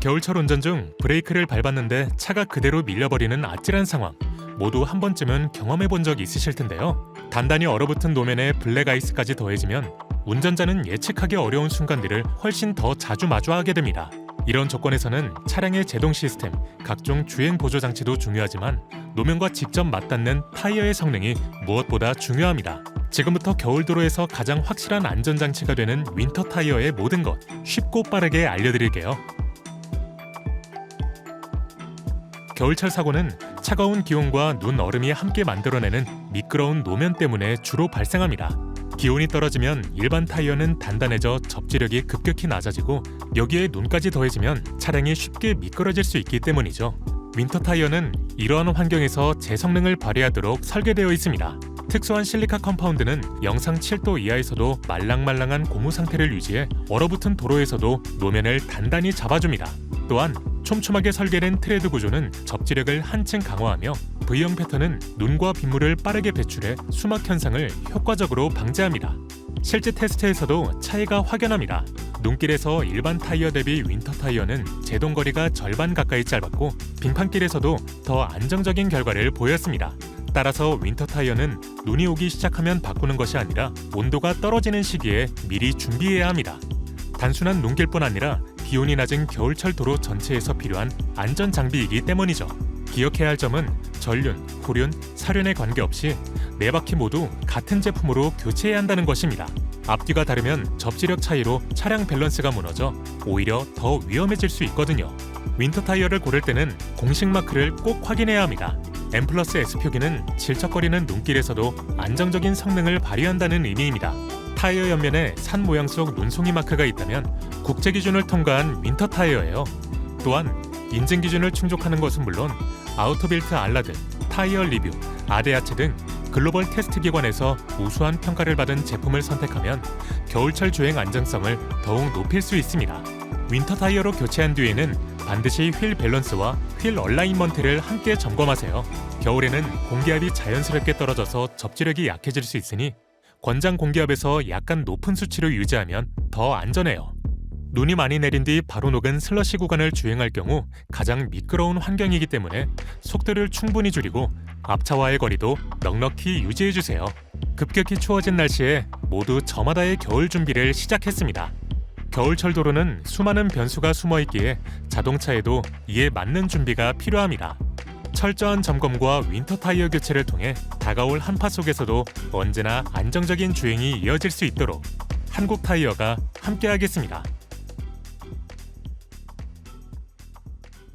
겨울철 운전 중 브레이크를 밟았는데 차가 그대로 밀려버리는 아찔한 상황. 모두 한 번쯤은 경험해 본 적 있으실 텐데요. 단단히 얼어붙은 노면에 블랙 아이스까지 더해지면 운전자는 예측하기 어려운 순간들을 훨씬 더 자주 마주하게 됩니다. 이런 조건에서는 차량의 제동 시스템, 각종 주행 보조 장치도 중요하지만 노면과 직접 맞닿는 타이어의 성능이 무엇보다 중요합니다. 지금부터 겨울 도로에서 가장 확실한 안전 장치가 되는 윈터 타이어의 모든 것 쉽고 빠르게 알려드릴게요. 겨울철 사고는 차가운 기온과 눈 얼음이 함께 만들어내는 미끄러운 노면 때문에 주로 발생합니다. 기온이 떨어지면 일반 타이어는 단단해져 접지력이 급격히 낮아지고 여기에 눈까지 더해지면 차량이 쉽게 미끄러질 수 있기 때문이죠. 윈터 타이어는 이러한 환경에서 제 성능을 발휘하도록 설계되어 있습니다. 특수한 실리카 컴파운드는 영상 7도 이하에서도 말랑말랑한 고무 상태를 유지해 얼어붙은 도로에서도 노면을 단단히 잡아줍니다. 또한 촘촘하게 설계된 트레드 구조는 접지력을 한층 강화하며 V형 패턴은 눈과 빗물을 빠르게 배출해 수막 현상을 효과적으로 방지합니다. 실제 테스트에서도 차이가 확연합니다. 눈길에서 일반 타이어 대비 윈터 타이어는 제동 거리가 절반 가까이 짧았고 빙판길에서도 더 안정적인 결과를 보였습니다. 따라서 윈터 타이어는 눈이 오기 시작하면 바꾸는 것이 아니라 온도가 떨어지는 시기에 미리 준비해야 합니다. 단순한 눈길뿐 아니라 기온이 낮은 겨울철 도로 전체에서 필요한 안전 장비이기 때문이죠. 기억해야 할 점은 전륜, 후륜, 사륜에 관계없이 네 바퀴 모두 같은 제품으로 교체해야 한다는 것입니다. 앞뒤가 다르면 접지력 차이로 차량 밸런스가 무너져 오히려 더 위험해질 수 있거든요. 윈터 타이어를 고를 때는 공식 마크를 꼭 확인해야 합니다. M 플러스 S 표기는 질척거리는 눈길에서도 안정적인 성능을 발휘한다는 의미입니다. 타이어 옆면에 산 모양 속 눈송이 마크가 있다면 국제 기준을 통과한 윈터 타이어예요. 또한 인증 기준을 충족하는 것은 물론 아우토빌트 알라드, 타이어 리뷰, 아데아체 등 글로벌 테스트 기관에서 우수한 평가를 받은 제품을 선택하면 겨울철 주행 안정성을 더욱 높일 수 있습니다. 윈터 타이어로 교체한 뒤에는 반드시 휠 밸런스와 휠 얼라인먼트를 함께 점검하세요. 겨울에는 공기압이 자연스럽게 떨어져서 접지력이 약해질 수 있으니 권장 공기압에서 약간 높은 수치로 유지하면 더 안전해요. 눈이 많이 내린 뒤 바로 녹은 슬러시 구간을 주행할 경우 가장 미끄러운 환경이기 때문에 속도를 충분히 줄이고 앞차와의 거리도 넉넉히 유지해 주세요. 급격히 추워진 날씨에 모두 저마다의 겨울 준비를 시작했습니다. 겨울철 도로는 수많은 변수가 숨어 있기에 자동차에도 이에 맞는 준비가 필요합니다. 철저한 점검과 윈터 타이어 교체를 통해 다가올 한파 속에서도 언제나 안정적인 주행이 이어질 수 있도록 한국 타이어가 함께하겠습니다.